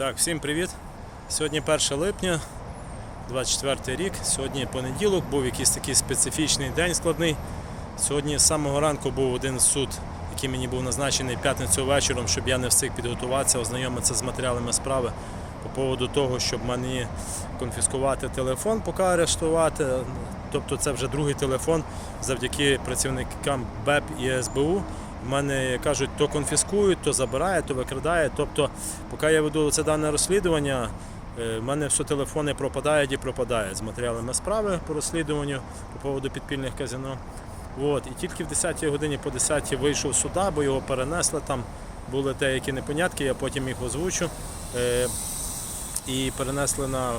Так, всім привіт. Сьогодні 1 липня, 24 рік. Сьогодні понеділок, був якийсь такий специфічний день складний. Сьогодні з самого ранку був один суд, який мені був назначений п'ятницю вечором, щоб я не встиг підготуватися, ознайомитися з матеріалами справи по поводу того, щоб мені конфіскувати телефон, поки арештувати. Тобто це вже другий телефон завдяки працівникам БЕП і СБУ. В мене кажуть, то конфіскують, то забирають, то викрадає. Тобто, поки я веду це дане розслідування, е, в мене все телефони пропадають і пропадають з матеріалами справи по розслідуванню по поводу підпільних казино. От. І тільки в 10 годині по 10 вийшов сюди, бо його перенесли. Там були деякі непонятки, я потім їх озвучу. Е, І перенесли на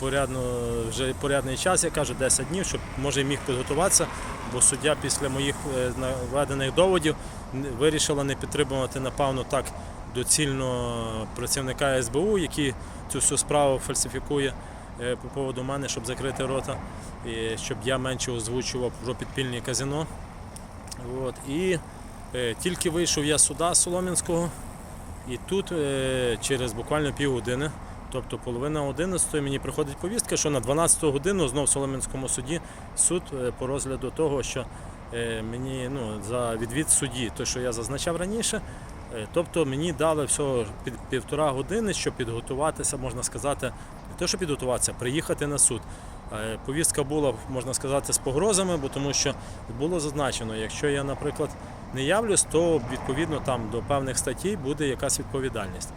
порядну, вже порядний час, я кажу, 10 днів, щоб може міг підготуватися, бо суддя після моїх е, наведених доводів вирішила не підтримувати, напевно, так доцільно працівника СБУ, який цю всю справу фальсифікує е, по поводу мене, щоб закрити рота, і щоб я менше озвучував про підпільні казино. От. І е, тільки вийшов я з Солом'янського, і тут через буквально півгодини, тобто половина 11 мені приходить повістка, що на 12 годину знов в Солом'янському суді суд е, по розгляду того, що е, мені ну, за відвід судді, те, що я зазначав раніше. е, Тобто мені дали всього під півтора години, щоб підготуватися, можна сказати, не те, що підготуватися, приїхати на суд. Повістка була, можна сказати, з погрозами, бо тому що було зазначено, якщо я, наприклад, не явлюсь, то відповідно там до певних статей буде якась відповідальність.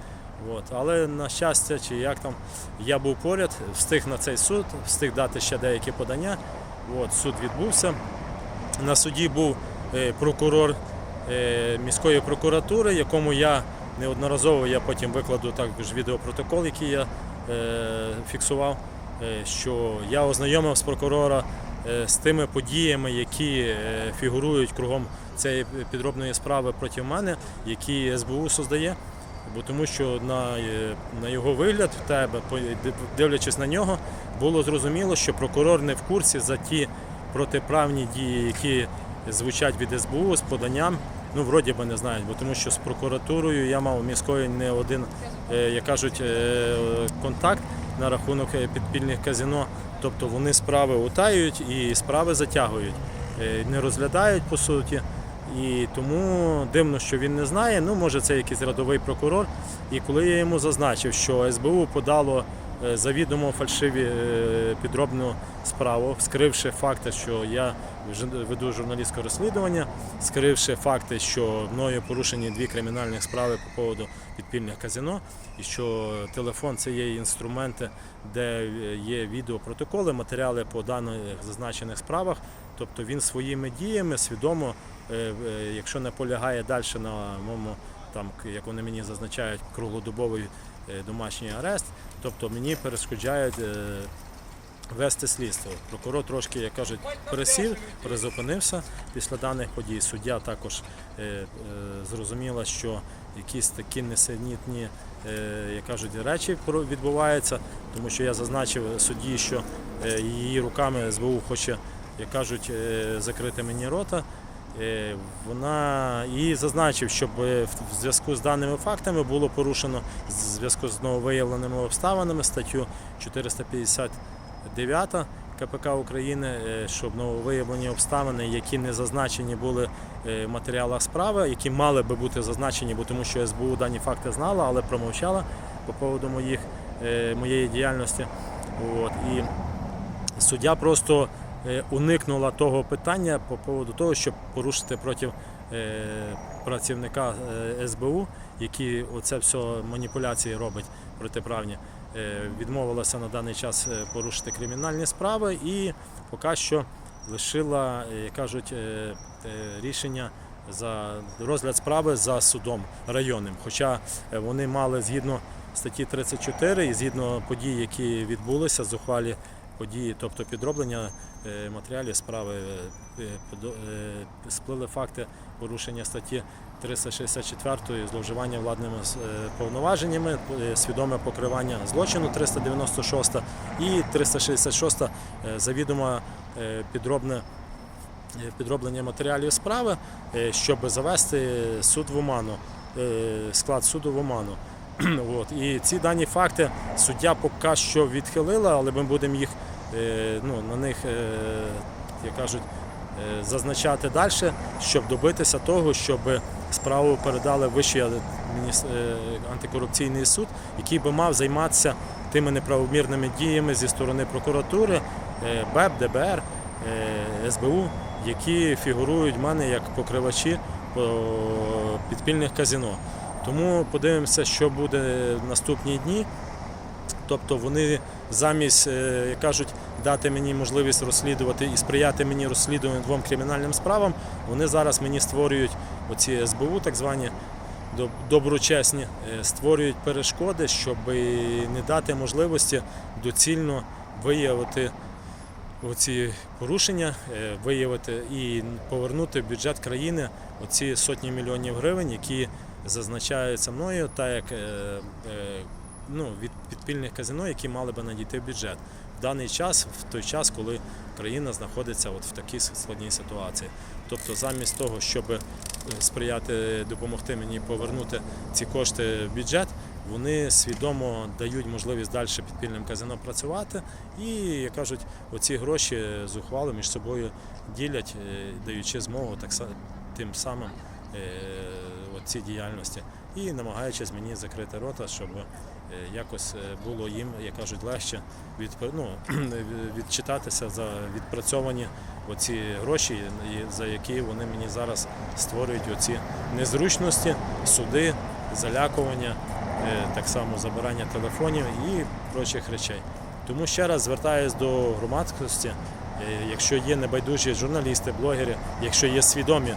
От. Але на щастя, чи як там, я був поряд, встиг на цей суд, встиг дати ще деякі подання. От, суд відбувся. На суді був е, прокурор е, міської прокуратури, якому я неодноразово я потім викладу також відеопротокол, який я е, фіксував, що я ознайомив з прокурора з тими подіями, які фігурують кругом цієї підробної справи проти мене, які СБУ создає. Бо тому що на, е, на його вигляд в тебе, дивлячись на нього, було зрозуміло, що прокурор не в курсі за ті протиправні дії, які звучать від СБУ з поданням. Ну, вроді би не знають, бо тому що з прокуратурою я мав міською не один, е, як кажуть, е, контакт на рахунок підпільних казино. Тобто вони справи утаюють і справи затягують, не розглядають по суті. І тому дивно, що він не знає. Ну, може, це якийсь рядовий прокурор. І коли я йому зазначив, що СБУ подало е, завідомо фальшиві е, підробну справу, скривши факти, що я веду журналістське розслідування, скривши факти, що мною порушені дві кримінальні справи по поводу підпільних казино, і що телефон це є інструменти, де е, є відеопротоколи, матеріали по даних зазначених справах. Тобто він своїми діями свідомо, е, е, якщо не полягає далі на моєму, там, як вони мені зазначають, круглодобовий е, домашній арест, тобто мені перешкоджають вести слідство. Прокурор трошки, як кажуть, пересів, призупинився після даних подій. Суддя також зрозуміла, що якісь такі несенітні, як кажуть, речі відбуваються, тому що я зазначив судді, що її руками СБУ хоче, як кажуть, е, закрити мені рота. Е, Вона і зазначив, щоб е, в зв'язку з даними фактами було порушено в зв'язку з нововиявленими обставинами статтю 459 КПК України, щоб нововиявлені обставини, які не зазначені були в матеріалах справи, які мали би бути зазначені, бо тому що СБУ дані факти знала, але промовчала по поводу моїх, моєї діяльності. От. І суддя просто уникнула того питання по поводу того, щоб порушити проти е, працівника е, СБУ, який оце все маніпуляції робить протиправні. Е, Відмовилася на даний час е, порушити кримінальні справи і поки що лишила, е, як кажуть, е, е, рішення за розгляд справи за судом районним. Хоча е, вони мали згідно статті 34 і згідно подій, які відбулися, зухвалі події, тобто підроблення е, матеріалів справи, е, е, сплили факти порушення статті 364 зловживання владними повноваженнями, свідоме покривання злочину 396 і 366 е, завідомо підробне підроблення матеріалів справи, щоб завести суд в оману, склад суду в оману. От. І ці дані факти суддя поки що відхилила, але ми будемо їх ну, на них, е, як кажуть, е, зазначати далі, щоб добитися того, щоб справу передали Вищий е, антикорупційний суд, який би мав займатися тими неправомірними діями зі сторони прокуратури, е, БЕП, ДБР, е, СБУ, які фігурують в мене як покривачі по підпільних казино. Тому подивимося, що буде в наступні дні. Тобто вони замість, е, як кажуть, дати мені можливість розслідувати і сприяти мені розслідуванню двом кримінальним справам, вони зараз мені створюють оці СБУ, так звані доб- доброчесні, е, створюють перешкоди, щоб не дати можливості доцільно виявити оці порушення, е, виявити і повернути в бюджет країни оці сотні мільйонів гривень, які зазначаються мною, так як ну, від підпільних казино, які мали би надійти в бюджет в даний час, в той час, коли країна знаходиться от в такій складній ситуації. Тобто, замість того, щоб е, сприяти, допомогти мені повернути ці кошти в бюджет, вони свідомо дають можливість далі підпільним казино працювати і, як кажуть, оці гроші зухвали між собою ділять, е, даючи змогу так тим самим е, ці діяльності і намагаючись мені закрити рота, щоб якось е, було їм, як кажуть, легше від, ну, відчитатися за відпрацьовані оці гроші, за які вони мені зараз створюють оці незручності, суди, залякування, е, так само забирання телефонів і прочих речей. Тому ще раз звертаюся до громадськості, е, якщо є небайдужі журналісти, блогери, якщо є свідомі,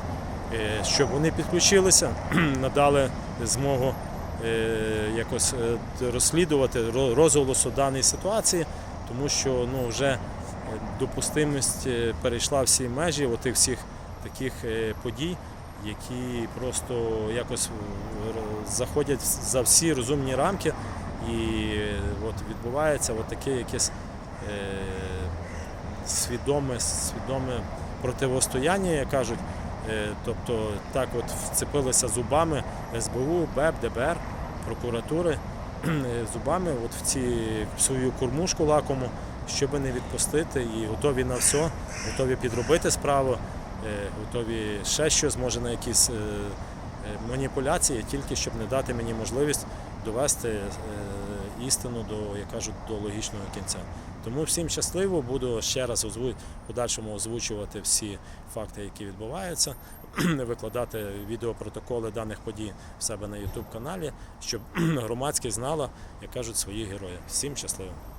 е, щоб вони підключилися, надали змогу е, якось е, розслідувати ро- розголосу даної ситуації, тому що ну, вже е, допустимість е, перейшла всі межі отих всіх таких е, подій, які просто якось е, заходять за всі розумні рамки, і е, от відбувається от таке якесь е, свідоме, свідоме противостояння, як кажуть. Е, Тобто так от вцепилися зубами СБУ, БЕП, ДБР, прокуратури е, зубами от в ці в свою кормушку лакому, щоб не відпустити, і готові на все, готові підробити справу, е, готові ще щось, може на якісь маніпуляції, тільки щоб не дати мені можливість довести істину до, як кажуть, до логічного кінця. Тому всім щасливо, буду ще раз озву... подальшому озвучувати всі факти, які відбуваються, викладати відеопротоколи даних подій в себе на YouTube каналі, щоб громадськість знала, як кажуть, свої герої. Всім щасливо!